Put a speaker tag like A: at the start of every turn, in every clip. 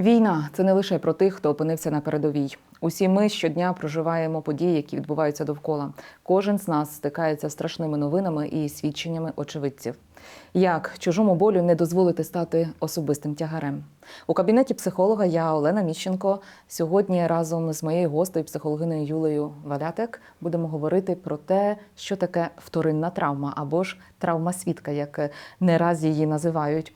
A: Війна це не лише про тих, хто опинився на передовій. Усі ми щодня проживаємо події, які відбуваються довкола. Кожен з нас стикається з страшними новинами і свідченнями очевидців. Як чужому болю не дозволити стати особистим тягарем? У кабінеті психолога я Олена Міщенко. Сьогодні разом з моєю гостею, психологиною Юлею Валятек, будемо говорити про те, що таке вторинна травма або ж травма свідка, як не раз її називають.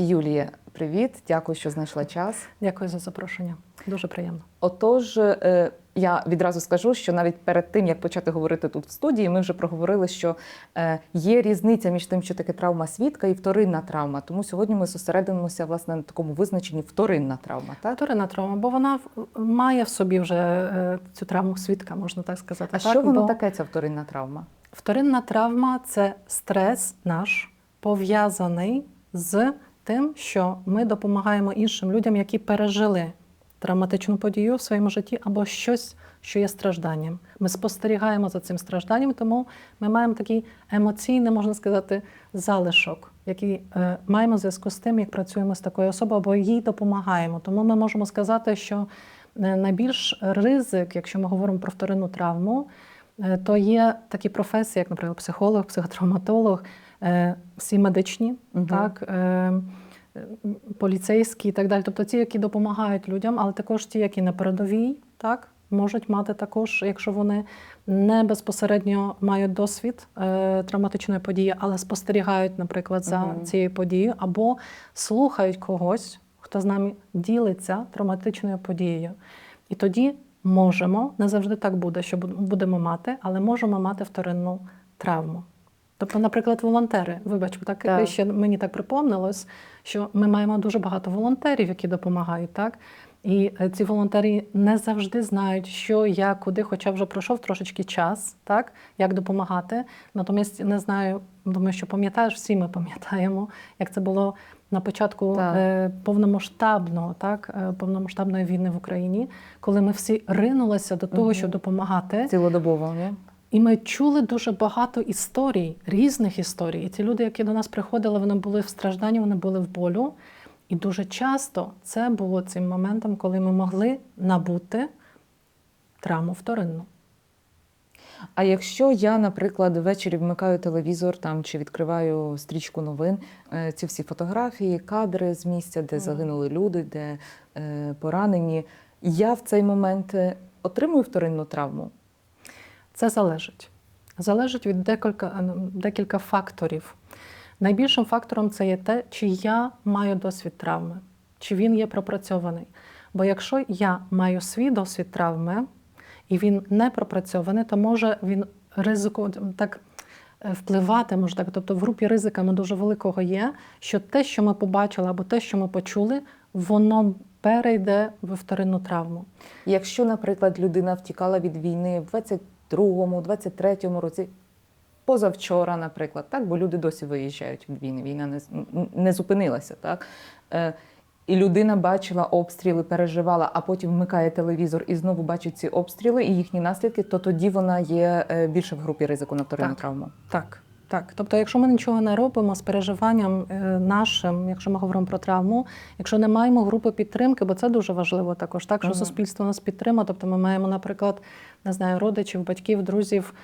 A: Юлія, привіт, дякую, що знайшла час.
B: Дякую за запрошення. Дуже приємно.
A: Отож, е, я відразу скажу, що навіть перед тим як почати говорити тут в студії, ми вже проговорили, що е, є різниця між тим, що таке травма свідка і вторинна травма. Тому сьогодні ми зосередимося власне на такому визначенні вторинна травма. Так?
B: Вторинна травма, бо вона має в собі вже е, цю травму свідка, можна так сказати.
A: А
B: так?
A: що воно
B: Бо
A: таке, ця вторинна травма?
B: Вторинна травма це стрес наш пов'язаний з тим, що ми допомагаємо іншим людям, які пережили травматичну подію в своєму житті або щось, що є стражданням. Ми спостерігаємо за цим стражданням, тому ми маємо такий емоційний, можна сказати, залишок, який е, маємо в зв'язку з тим, як працюємо з такою особою, або їй допомагаємо. Тому ми можемо сказати, що е, найбільш ризик, якщо ми говоримо про вторинну травму, Е, то є такі професії, як, наприклад, психолог, психотравматолог, всі медичні,
A: Мгм.
B: так, е, е, поліцейські і так далі. Тобто ті, які допомагають людям, але також ті, які на передовій, так, можуть мати також, якщо вони не безпосередньо мають досвід е, травматичної події, але спостерігають, наприклад, за
A: Мгм.
B: цією подією, або слухають когось, хто з нами ділиться травматичною подією. І тоді можемо, не завжди так буде, що буд- будемо мати, але можемо мати вторинну травму. Тобто, наприклад, волонтери, вибач, так,
A: Так.
B: ще мені так припомнилось, що ми маємо дуже багато волонтерів, які допомагають, так? І е, ці волонтери не завжди знають, що, як, куди, хоча вже пройшов трошечки час, так, як допомагати. Натомість не знаю, думаю, що пам'ятаєш, всі ми пам'ятаємо, як це було на початку
A: Так.
B: е, повномасштабного, так, е, повномасштабної війни в Україні, коли ми всі ринулися до того,
A: Мгм.
B: щоб допомагати.
A: Цілодобово, ні?
B: І ми чули дуже багато історій, різних історій. І ті люди, які до нас приходили, вони були в стражданні, вони були в болю. І дуже часто це було цим моментом, коли ми могли набути травму вторинну.
A: А якщо я, наприклад, ввечері вмикаю телевізор там чи відкриваю стрічку новин, е, ці всі фотографії, кадри з місця, де загинули люди, де е, поранені, я в цей момент е, отримую вторинну травму.
B: Це залежить. Залежить від декілька, е, декілька факторів. Найбільшим фактором це є те, чи я маю досвід травми, чи він є пропрацьований. Бо якщо я маю свій досвід травми, і він не пропрацьований, то може він ризику так е, впливати, може так. Тобто в групі ризиками дуже великого є, що те, що ми побачили, або те, що ми почули, воно перейде в вторинну травму.
A: Якщо, наприклад, людина втікала від війни в 22-му, 23-му році, позавчора, наприклад, так, бо люди досі виїжджають від війни, війна не, не зупинилася, так? Е, і людина бачила обстріли, переживала, а потім вмикає телевізор і знову бачить ці обстріли і їхні наслідки, то тоді вона є е, більше в групі ризику на вторинну травму.
B: Так, так. Тобто, якщо ми нічого не робимо з переживанням е, нашим, якщо ми говоримо про травму, якщо не маємо групи підтримки, бо це дуже важливо також, так що
A: Мгм.
B: суспільство нас підтримує. Тобто, ми маємо, наприклад, не знаю, родичів, батьків, друзів.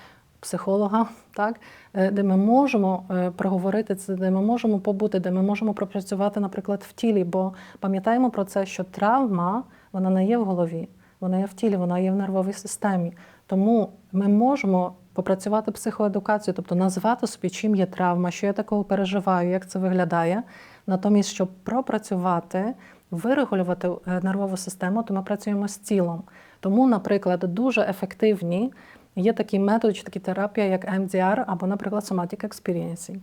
B: Психолога, так, е, де ми можемо е, проговорити це, де ми можемо побути, де ми можемо пропрацювати, наприклад, в тілі. Бо пам'ятаємо про це, що травма вона не є в голові, вона є в тілі, вона є в нервовій системі. Тому ми можемо попрацювати психоедукацію, тобто назвати собі, чим є травма, що я такого переживаю, як це виглядає. Натомість, щоб пропрацювати, вирегулювати е, нервову систему, то ми працюємо з тілом. Тому, наприклад, дуже ефективні є такі методи, чи такі терапія, як MDR або, наприклад, Somatic Experiencing.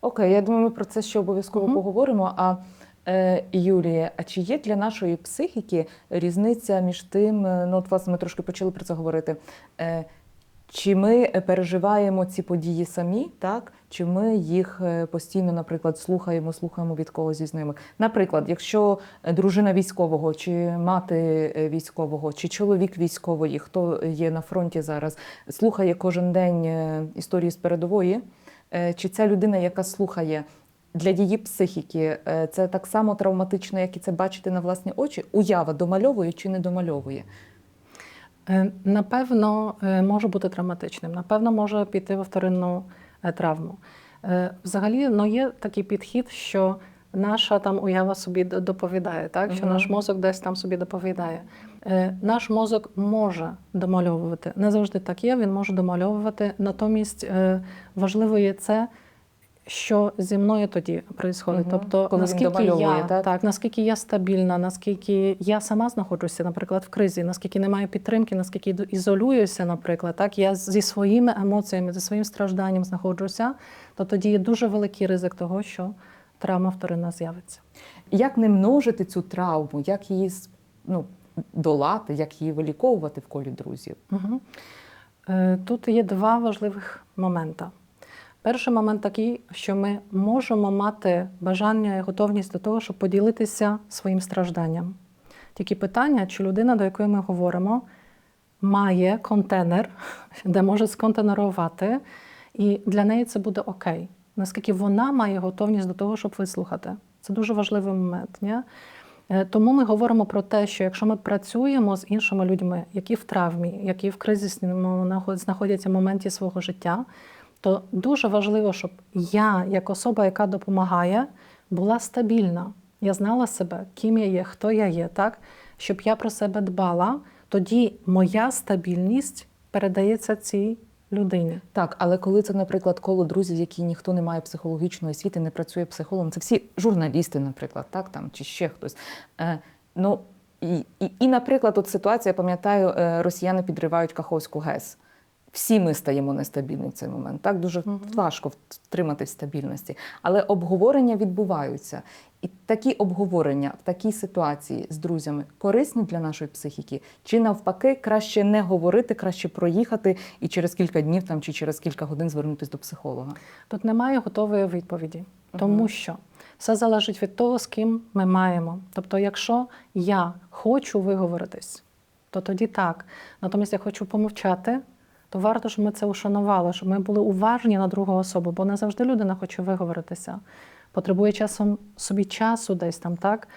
A: Окей, я думаю, ми про це ще обов'язково
B: Мгм.
A: поговоримо. А е, Юлія, а чи є для нашої психіки різниця між тим, е, ну от власне ми трошки почали про це говорити. Е, чи ми переживаємо ці події самі, так? Чи ми їх е, постійно, наприклад, слухаємо, слухаємо від когось зі знайомих? Наприклад, якщо е, дружина військового, чи мати е, військового, чи чоловік військової, хто є на фронті зараз, слухає кожен день е, історії з передової, е, чи ця людина, яка слухає, Для її психіки е, це так само травматично, як і це бачити на власні очі. Уява домальовує чи не домальовує?
B: Е, Напевно, е, може бути травматичним. Напевно, може піти в вторинну е, травму. Взагалі, ну, є такий підхід, що наша там уява собі доповідає, так? що наш мозок десь там собі доповідає. Наш мозок може домальовувати. Не завжди так є, він може домальовувати. Натомість важливо є це, що зі мною тоді відбувається.
A: Мгм.
B: Тобто,
A: Коли
B: наскільки я,
A: так?
B: так, наскільки я стабільна, наскільки я сама знаходжуся, наприклад, в кризі, наскільки немає підтримки, наскільки ізолююся, наприклад, так я зі своїми емоціями, зі своїм стражданням знаходжуся, то тоді є дуже великий ризик того, що травма вторинна з'явиться.
A: Як не множити цю травму, як її ну, долати, як її виліковувати в колі друзів?
B: Угу. Тут є два важливих моменти. Перший момент такий, що ми можемо мати бажання і готовність до того, щоб поділитися своїм стражданням. Тільки питання, чи людина, до якої ми говоримо, має контейнер, де може сконтейнерувати, і для неї це буде окей. Наскільки вона має готовність до того, щоб вислухати. Це дуже важливий момент. Ні? Е, Тому ми говоримо про те, що якщо ми працюємо з іншими людьми, які в травмі, які в кризисному знаходяться в моменті свого життя, то дуже важливо, щоб я, як особа, яка допомагає, була стабільна. Я знала себе, ким я є, хто я є, так? щоб я про себе дбала, тоді моя стабільність передається цій людині.
A: Так, але коли це, наприклад, коло друзів, які ніхто не має психологічної освіти, не працює психологом, це всі журналісти, наприклад, так там чи ще хтось. Е, ну і, і, і, наприклад, от ситуація, я пам'ятаю, е, росіяни підривають Каховську ГЕС. Всі ми стаємо нестабільні в цей момент. Так дуже
B: Мгм.
A: важко втриматись стабільності. Але обговорення відбуваються. І такі обговорення в такій ситуації з друзями корисні для нашої психіки, чи навпаки, краще не говорити, краще проїхати і через кілька днів там чи через кілька годин звернутися до психолога.
B: Тут немає готової відповіді, тому що все залежить від того, з ким ми маємо. Тобто, якщо я хочу виговоритись, то тоді так. Натомість я хочу помовчати, то варто, щоб ми це ушанували, щоб ми були уважні на другу особу, бо не завжди людина хоче виговоритися. Потребує часом собі часу десь там, так?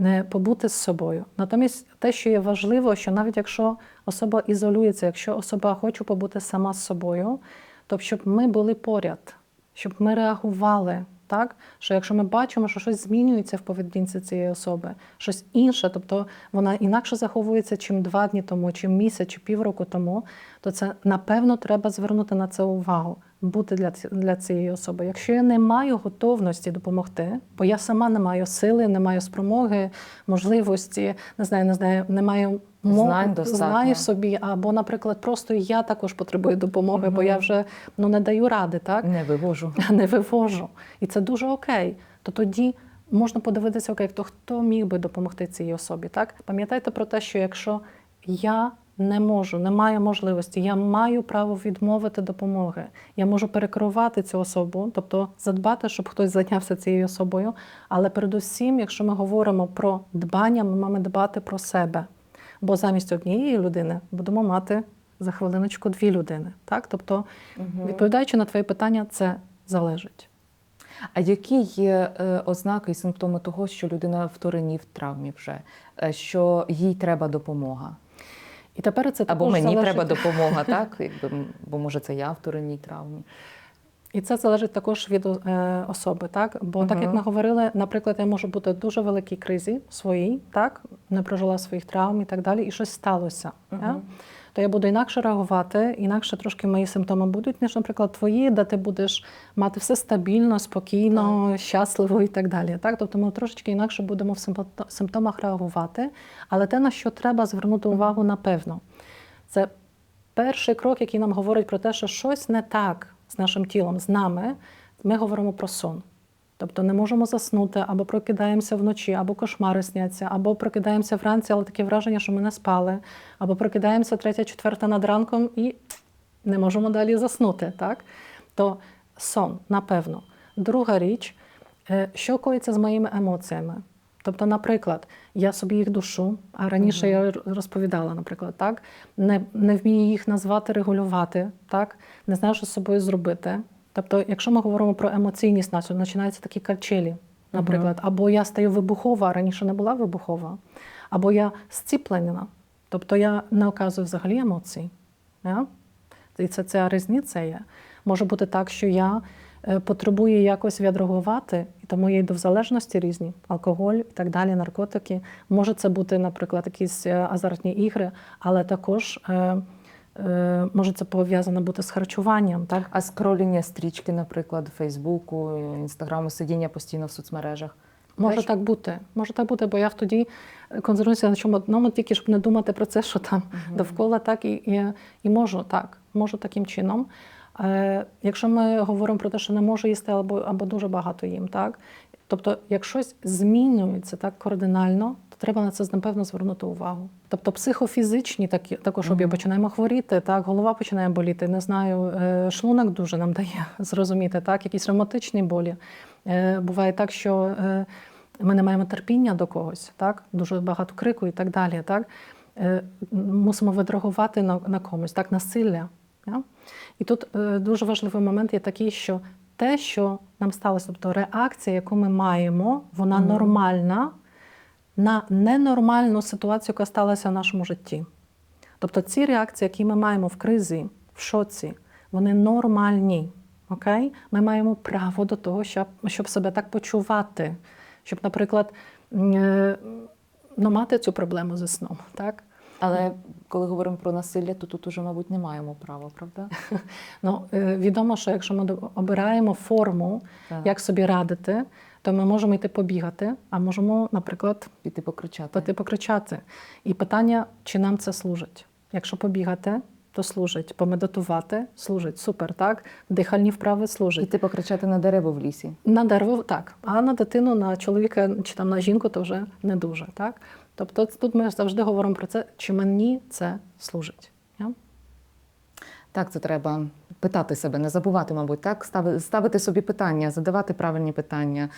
B: не побути з собою. Натомість те, що є важливо, що навіть якщо особа ізолюється, якщо особа хоче побути сама з собою, то щоб ми були поряд, щоб ми реагували. Так, що якщо ми бачимо, що щось змінюється в поведінці цієї особи, щось інше, тобто вона інакше заховується, чим два дні тому, чим місяць, чи півроку тому, то це напевно треба звернути на це увагу, бути для, для цієї особи. Якщо я не маю готовності допомогти, бо я сама не маю сили, не маю спромоги, можливості, не знаю, не знаю, не маю
A: Знань достатньо.
B: знаю собі, або, наприклад, просто я також потребую допомоги, бо я вже ну не даю ради, так
A: Не вивожу.
B: не вивожу. І це дуже окей. То тоді можна подивитися, окей, то хто міг би допомогти цій особі. Так? Пам'ятайте про те, що якщо я не можу, не маю можливості, я маю право відмовити допомоги. Я можу перекерувати цю особу, тобто задбати, щоб хтось зайнявся цією особою. Але передусім, якщо ми говоримо про дбання, ми маємо дбати про себе. Бо замість однієї людини будемо мати за хвилиночку дві людини. Так? Тобто Відповідаючи на твоє питання, це залежить.
A: А які є е, ознаки і симптоми того, що людина в в травмі вже, Е, що їй треба допомога?
B: І тепер це
A: Або мені
B: залежить,
A: треба допомога, так? Якби, бо може це я в вторинній травмі.
B: І це залежить також від е, особи, так? Бо так як ми говорили, наприклад, я можу бути в дуже великій кризі своїй, так не прожила своїх травм і так далі, і щось сталося.
A: Мгм.
B: я? То я буду інакше реагувати, інакше трошки мої симптоми будуть, ніж, наприклад, твої, де ти будеш мати все стабільно, спокійно, щасливо і так далі. Так? Тобто ми трошечки інакше будемо в симпто- симптомах реагувати. Але те, на що треба звернути увагу, напевно, це перший крок, який нам говорить про те, що щось не так з нашим тілом, з нами. Ми говоримо про сон. Тобто не можемо заснути, або прокидаємося вночі, або кошмари сняться, або прокидаємося вранці, але таке враження, що ми не спали, або прокидаємося третя, четверта над ранком і не можемо далі заснути. Так? То сон, напевно. Друга річ, е, що коїться з моїми емоціями. Тобто, наприклад, я собі їх душу, а раніше
A: Мгм.
B: я розповідала, наприклад, так, не, не вмію їх назвати, регулювати, так, не знаю, що з собою зробити. Тобто, якщо ми говоримо про емоційність нашу, починаються такі качелі, наприклад, або я стаю вибухова, а раніше не була вибухова, або я зціплена, тобто я не оказую взагалі емоцій. Ja? І це ця різниця є. Може бути так, що я е, потребую якось відреагувати, і тому є й до залежності різні, алкоголь і так далі, наркотики. Може це бути, наприклад, якісь е, азартні ігри, але також е, може це пов'язано бути з харчуванням. Так?
A: А скроління стрічки, наприклад, Фейсбуку, Інстаграму, сидіння постійно в соцмережах.
B: Може
A: Теж?
B: так бути. Може так бути, бо я тоді концентруюся на чому одному, тільки щоб не думати про це, що там довкола, так і, і, і можу так, можу таким чином. Е, якщо ми говоримо про те, що не можу їсти або, або дуже багато їм, так? Тобто, як щось змінюється так кардинально, то треба на це напевно звернути увагу. Тобто психофізичні такі, також об'єкти починаємо хворіти, так, голова починає боліти, не знаю, е, шлунок дуже нам дає зрозуміти, так, якісь ревматичні болі. Е, Буває так, що ми не маємо терпіння до когось, так, дуже багато крику і так далі. Так. Мусимо відреагувати на, на комусь, так, насилля. І тут е, дуже важливий момент є такий, що те, що нам сталося, тобто реакція, яку ми маємо, вона
A: Мгм.
B: нормальна на ненормальну ситуацію, яка сталася в нашому житті. Тобто ці реакції, які ми маємо в кризі, в шоці, вони нормальні. Окей? Ми маємо право до того, щоб, щоб себе так почувати, щоб, наприклад, е, ну, мати цю проблему зі сном. Так?
A: Але коли говоримо про насилля, то тут уже, мабуть, не маємо права, правда?
B: Ну, е, відомо, що якщо ми обираємо форму,
A: Так.
B: як собі радити, то ми можемо йти побігати, а можемо, наприклад,
A: Піти покричати.
B: піти покричати. І питання, чи нам це служить. Якщо побігати, то служить, помедитувати служить. Супер, так? Дихальні вправи служать.
A: Піти покричати на дерево в лісі.
B: На дерево так, а на дитину, на чоловіка чи там на жінку то вже не дуже. Так? Тобто тут ми завжди говоримо про це, чи мені це служить. Я?
A: Так, це треба питати себе, не забувати, мабуть, так ставити собі питання, задавати правильні питання.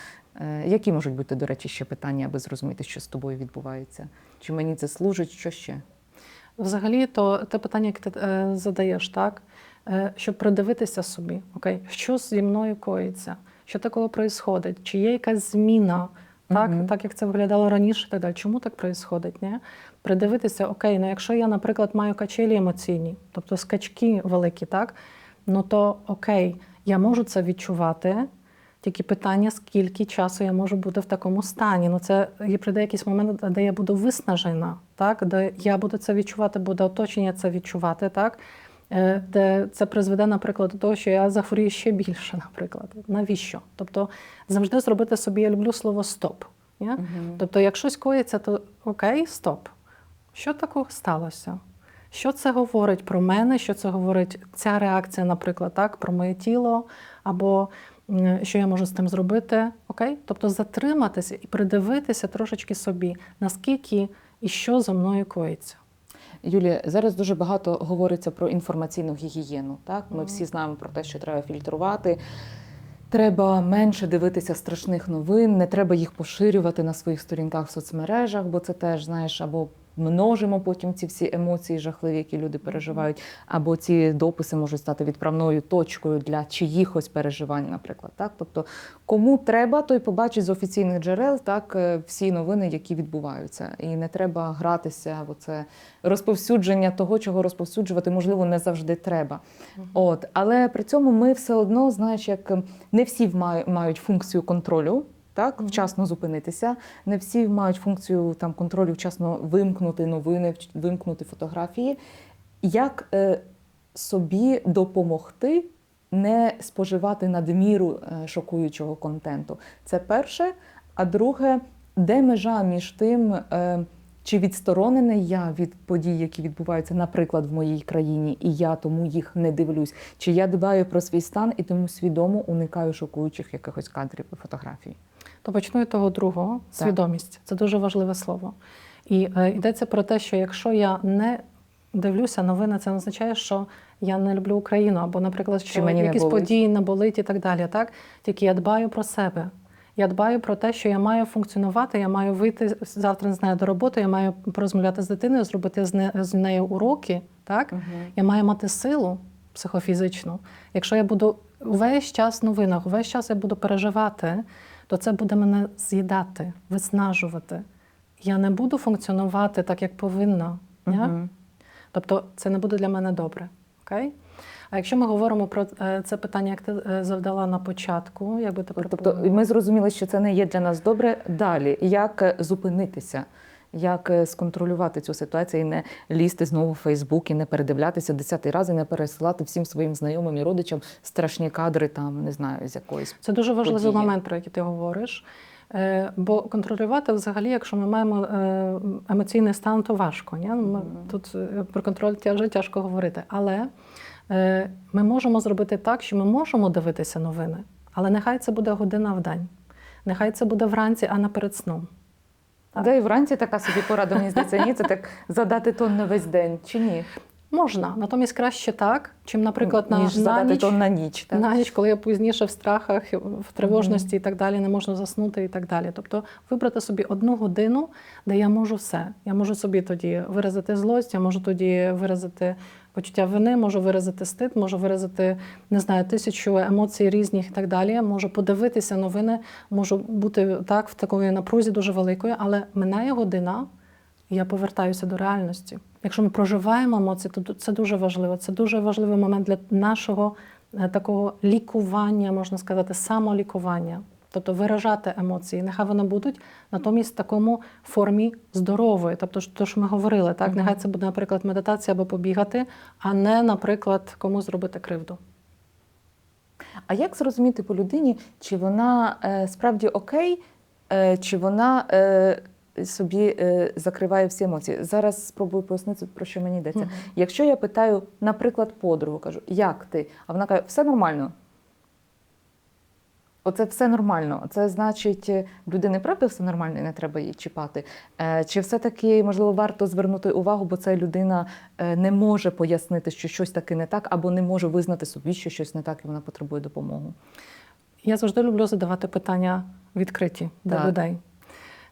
A: Е, Які можуть бути, до речі, ще питання, аби зрозуміти, що з тобою відбувається? Чи мені це служить, що ще?
B: Взагалі, то те питання, яке ти е, задаєш, так, е, щоб придивитися собі, окей, що зі мною коїться, що такого відбувається, чи є якась зміна, так,
A: Мгм.
B: так як це виглядало раніше, так далі. Чому так відбувається? Ні? Придивитися, окей, ну якщо я, наприклад, маю качелі емоційні, тобто скачки великі, так, ну то окей, я можу це відчувати. Тільки питання, скільки часу я можу бути в такому стані. Ну, це є прийде якийсь момент, де я буду виснажена, так? де я буду це відчувати, буде оточення це відчувати, так? Е, де це призведе, наприклад, до того, що я захворію ще більше, наприклад. Навіщо? Тобто завжди зробити собі, я люблю слово стоп. Я? Тобто, як щось коїться, то окей, стоп. Що такого сталося? Що це говорить про мене? Що це говорить ця реакція, наприклад, так, про моє тіло, або що я можу з тим зробити? Окей? Тобто затриматися і придивитися трошечки собі, наскільки і що за мною коїться.
A: Юлія, зараз дуже багато говориться про інформаційну гігієну. Так, ми всі знаємо про те, що треба фільтрувати. Треба менше дивитися страшних новин, не треба їх поширювати на своїх сторінках в соцмережах, бо це теж, знаєш, або множимо потім ці всі емоції жахливі, які люди переживають, або ці дописи можуть стати відправною точкою для чиїхось переживань, наприклад. Так? Тобто, кому треба, той побачить з офіційних джерел так е, всі новини, які відбуваються. І не треба гратися в оце розповсюдження того, чого розповсюджувати, можливо, не завжди треба. От, але при цьому ми все одно, знаєш, як ем, не всі маю- мають функцію контролю. Так, вчасно зупинитися. Не всі мають функцію там контролю, вчасно вимкнути новини, вимкнути фотографії. Як е, собі допомогти не споживати надміру е, шокуючого контенту? Це перше. А друге, де межа між тим, е, чи відсторонений я від подій, які відбуваються, наприклад, в моїй країні, і я тому їх не дивлюсь, чи я дбаю про свій стан і тому свідомо уникаю шокуючих якихось кадрів і фотографій?
B: То почну від того другого свідомість. Це дуже важливе слово. І е, йдеться про те, що якщо я не дивлюся новини, це не означає, що я не люблю Україну, або, наприклад, що
A: мені
B: якісь події не болить і так далі. Так? Тільки я дбаю про себе. Я дбаю про те, що я маю функціонувати, я маю вийти завтра не знаю, до роботи, я маю порозмовляти з дитиною, зробити з, не, з нею уроки. Так? Я маю мати силу психофізичну. Якщо я буду увесь час в новинах, увесь час я буду переживати, то це буде мене з'їдати, виснажувати. Я не буду функціонувати так, як повинна.
A: Мгм.
B: Тобто це не буде для мене добре. Окей? А якщо ми говоримо про е, це питання, як ти е, завдала на початку, як би ти
A: Тобто ми зрозуміли, що це не є для нас добре. Далі, як е, зупинитися, як сконтролювати цю ситуацію і не лізти знову в Фейсбук і не передивлятися десятий раз і не пересилати всім своїм знайомим і родичам страшні кадри, там не знаю, з якоїсь.
B: Це дуже важливий
A: події.
B: момент, про який ти говориш. Бо контролювати взагалі, якщо ми маємо емоційний стан, то важко. Ні? Ми,
A: Мгм.
B: Тут про контроль тяжко, тяжко говорити. Але ми можемо зробити так, що ми можемо дивитися новини, але нехай це буде година в день. Нехай це буде вранці, а не перед сном. Так.
A: Да, і вранці така собі порада, мені здається, ні, це так задати тон на весь день, чи ні?
B: Можна, натомість краще так, чим, наприклад, на,
A: ніж
B: на
A: задати
B: ніч.
A: тон на ніч. Так?
B: На ніч, коли я пізніше в страхах, в тривожності і так далі, не можна заснути і так далі. Тобто вибрати собі одну годину, де я можу все. Я можу собі тоді виразити злость, я можу тоді виразити почуття вини, можу виразити стид, можу виразити не знаю, тисячу емоцій різних і так далі. Можу подивитися новини, можу бути так в такої напрузі дуже великої, але минає година. Я повертаюся до реальності. Якщо ми проживаємо емоції, то це дуже важливо. Це дуже важливий момент для нашого е, такого лікування, можна сказати, самолікування. Тобто виражати емоції. Нехай вони будуть натомість в такому формі здорової. Тобто, то, що ми говорили, так нехай це буде, наприклад, медитація або побігати, а не, наприклад, комусь зробити кривду.
A: А як зрозуміти по людині, чи вона е, справді окей, е, чи вона е, собі е, закриває всі емоції? Зараз спробую пояснити, про що мені йдеться.
B: Мгм.
A: Якщо я питаю, наприклад, подругу, кажу, як ти? А вона каже, все нормально. Оце все нормально. Це значить, е, людини правда все нормально і не треба її чіпати. Е, Чи все-таки, можливо, варто звернути увагу, бо ця людина е, не може пояснити, що щось таки не так, або не може визнати собі, що щось не так, і вона потребує допомоги.
B: Я завжди люблю задавати питання відкриті для
A: Так.
B: людей.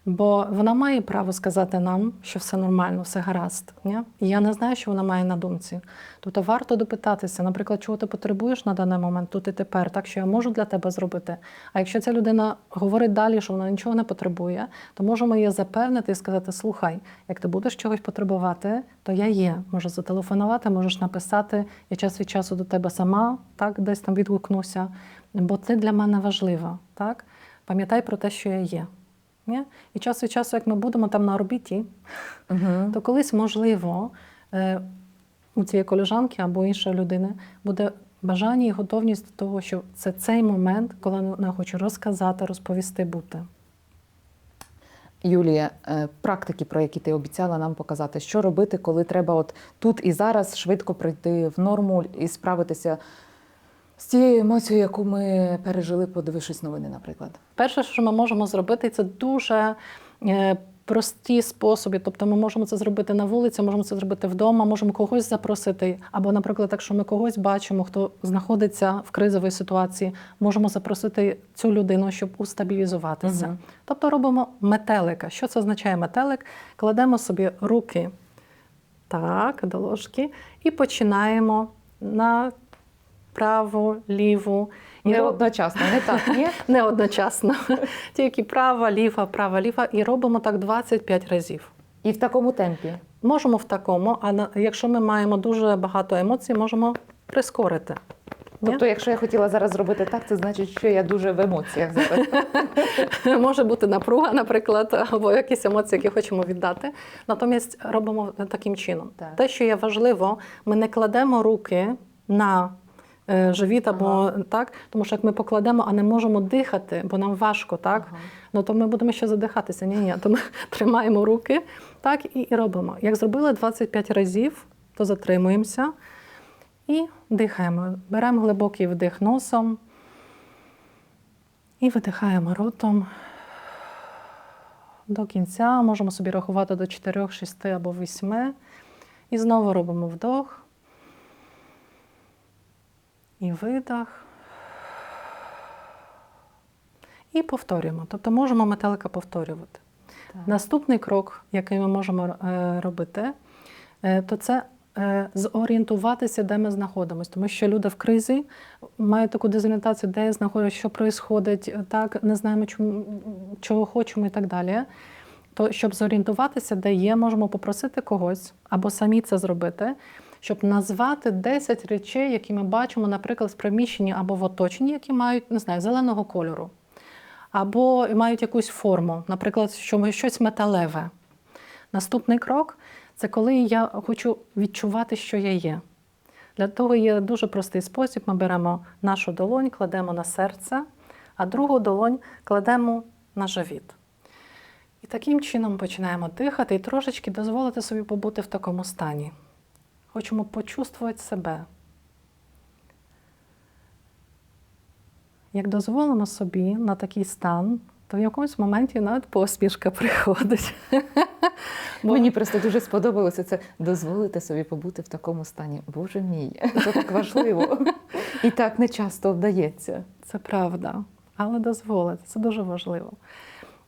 B: Бо вона має право сказати нам, що все нормально, все гаразд. Ні? І я не знаю, що вона має на думці. Тобто варто допитатися, наприклад, чого ти потребуєш на даний момент тут і тепер, так що я можу для тебе зробити. А якщо ця людина говорить далі, що вона нічого не потребує, то можемо її запевнити і сказати: слухай, як ти будеш чогось потребувати, то я є. Можу зателефонувати, можеш написати. Я час від часу до тебе сама так десь там відгукнуся, бо ти для мене важлива. Так? Пам'ятай про те, що я є. Ні? І час від часу, як ми будемо там на орбіті,
A: Угу.
B: то колись, можливо, е, у цієї колежанки або іншої людини буде бажання і готовність до того, що це цей момент, коли вона хоче розказати, розповісти, бути.
A: Юлія, е, практики, про які ти обіцяла нам показати, що робити, коли треба от тут і зараз швидко прийти в норму і справитися з тією емоцією, яку ми пережили, подивившись новини, наприклад.
B: Перше, що ми можемо зробити, це дуже е, прості способи. Тобто ми можемо це зробити на вулиці, можемо це зробити вдома, можемо когось запросити. Або, наприклад, якщо ми когось бачимо, хто знаходиться в кризовій ситуації, можемо запросити цю людину, щоб устабілізуватися.
A: Мгм.
B: Тобто робимо метелика. Що це означає метелик? Кладемо собі руки так, до ложки і починаємо на праву, ліву.
A: Не
B: роб-
A: одночасно, не так, ні?
B: не одночасно. Тільки права, ліва, права, ліва. І робимо так 25 разів.
A: І в такому темпі.
B: Можемо в такому, а якщо ми маємо дуже багато емоцій, можемо прискорити.
A: Тобто, якщо я хотіла зараз зробити так, це значить, що я дуже в емоціях зараз.
B: Може бути напруга, наприклад, або якісь емоції, які хочемо віддати. Натомість робимо таким чином.
A: Так.
B: Те, що є важливо, ми не кладемо руки на живіт або
A: Ага.
B: так, тому що як ми покладемо, а не можемо дихати, бо нам важко, так?
A: Ага.
B: Ну то ми будемо ще задихатися. Ні, ні, то ми тримаємо руки, так і, і робимо. Як зробили 25 разів, то затримуємося і дихаємо. Беремо глибокий вдих носом і видихаємо ротом. До кінця можемо собі рахувати до 4, 6 або 8. І знову робимо вдох. І видох. І повторюємо. Тобто можемо метелика повторювати.
A: Так.
B: Наступний крок, який ми можемо е, робити, е, то це е, зорієнтуватися, де ми знаходимося. Тому що люди в кризі мають таку дезорієнтацію, де я знаходжусь, що відбувається, так, не знаємо, чому, чого хочемо і так далі. То щоб зорієнтуватися, де є, можемо попросити когось або самі це зробити, щоб назвати 10 речей, які ми бачимо, наприклад, в приміщенні або в оточенні, які мають не знаю, зеленого кольору, або мають якусь форму, наприклад, що щось металеве. Наступний крок це коли я хочу відчувати, що я є. Для того є дуже простий спосіб. Ми беремо нашу долонь, кладемо на серце, а другу долонь кладемо на живіт. І таким чином починаємо дихати і трошечки дозволити собі побути в такому стані. Хочемо почувствувати себе. Як дозволимо собі на такий стан, то в якомусь моменті навіть посмішка приходить. Бо-
A: Мені просто дуже сподобалося це дозволити собі побути в такому стані. Боже мій, це так важливо. І так не часто вдається.
B: Це правда, але дозволити це дуже важливо.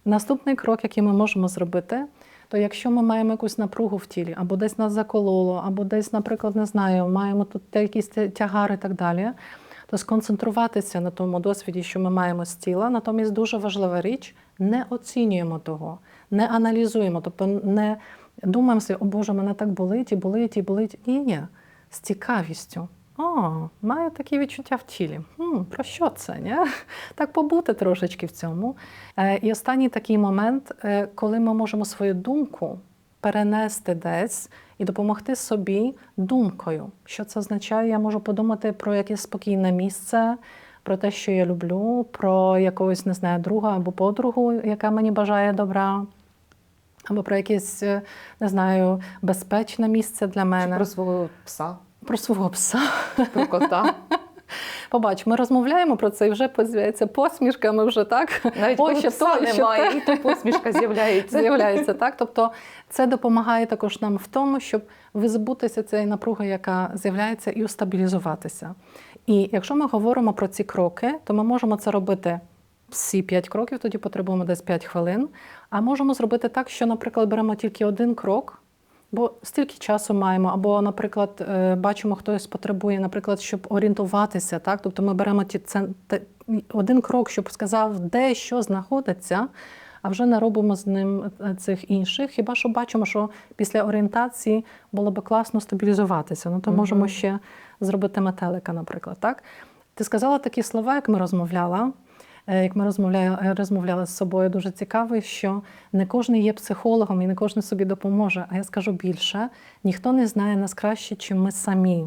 B: Наступний крок, який ми можемо зробити, то якщо ми маємо якусь напругу в тілі, або десь нас закололо, або десь, наприклад, не знаю, маємо тут якісь тягари і так далі, то сконцентруватися на тому досвіді, що ми маємо з тіла. Натомість дуже важлива річ, не оцінюємо того, не аналізуємо, тобто не думаємо о Боже, мене так болить, і болить, і болить. І ні, з цікавістю. О, маю такі відчуття в тілі. Хм, про що це? Ні? Так побути трошечки в цьому. Е, і останній такий момент, е, коли ми можемо свою думку перенести десь і допомогти собі думкою. Що це означає? Я можу подумати про якесь спокійне місце, про те, що я люблю, про якогось, не знаю, друга або подругу, яка мені бажає добра. Або про якесь, е, не знаю, безпечне місце для
A: Чи
B: мене,
A: про свого пса,
B: про свого пса.
A: про кота.
B: Побач, ми розмовляємо про це і вже з'являється посмішка, ми вже так.
A: Навіть
B: Ой,
A: коли
B: ще
A: пса
B: то, ще
A: немає,
B: те.
A: і то посмішка з'являється.
B: З'являється так. Тобто це допомагає також нам в тому, щоб визбутися цієї напруги, яка з'являється, і устабілізуватися. І якщо ми говоримо про ці кроки, то ми можемо це робити всі 5 кроків, тоді потребуємо десь 5 хвилин. А можемо зробити так, що, наприклад, беремо тільки один крок. Бо стільки часу маємо, або, наприклад, е, бачимо, хтось потребує, наприклад, щоб орієнтуватися, так? Тобто ми беремо ті це, те- один крок, щоб сказав, де що знаходиться, а вже не робимо з ним е, цих інших. Хіба що бачимо, що після орієнтації було би класно стабілізуватися. Ну то
A: Мгм.
B: можемо ще зробити метелика, наприклад. Так? Ти сказала такі слова, як ми розмовляла. Е, Як ми розмовляли, е, розмовляли з собою, дуже цікаво, що не кожен є психологом і не кожен собі допоможе. А я скажу більше: ніхто не знає нас краще, чим ми самі.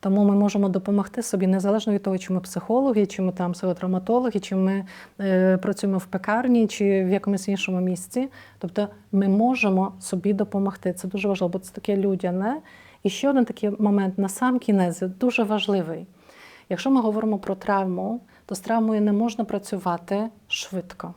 B: Тому ми можемо допомогти собі незалежно від того, чи ми психологи, чи ми там психотравматологи, чи ми е, працюємо в пекарні, чи в якомусь іншому місці. Тобто ми можемо собі допомогти. Це дуже важливо, бо це таке людяне. І ще один такий момент на сам кінець дуже важливий. Якщо ми говоримо про травму, то з травмою не можна працювати швидко.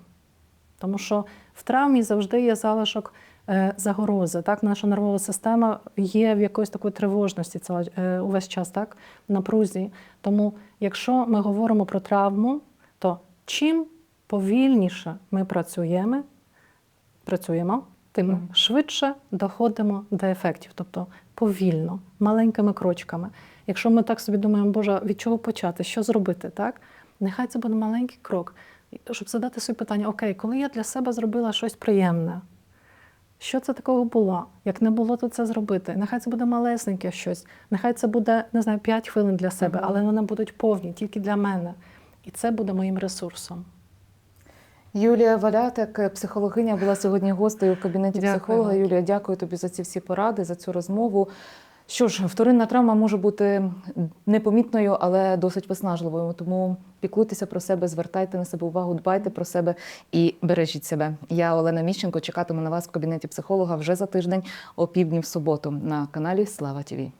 B: Тому що в травмі завжди є залишок е, загрози. Так? Наша нервова система є в якоїсь такої тривожності е, увесь час, так? напрузі. Тому, якщо ми говоримо про травму, то чим повільніше ми працюємо, працюємо, тим
A: Мгм.
B: швидше доходимо до ефектів, тобто повільно, маленькими крочками. Якщо ми так собі думаємо, Боже, від чого почати, що зробити, так? Нехай це буде маленький крок, щоб задати собі питання: Окей, коли я для себе зробила щось приємне, що це такого було? Як не було, то це зробити. Нехай це буде малесеньке щось, нехай це буде, не знаю, 5 хвилин для себе, але вони будуть повні, тільки для мене. І це буде моїм ресурсом.
A: Юлія Валятик, психологиня, була сьогодні гостею в кабінеті
B: Дякую.
A: психолога. Юлія, дякую тобі за ці всі поради, за цю розмову. Що ж, вторинна травма може бути непомітною, але досить виснажливою. Тому піклуйтеся про себе, звертайте на себе увагу, дбайте про себе і бережіть себе. Я Олена Міщенко чекатиму на вас в кабінеті психолога вже за тиждень о півдні в суботу на каналі Слава Тіві.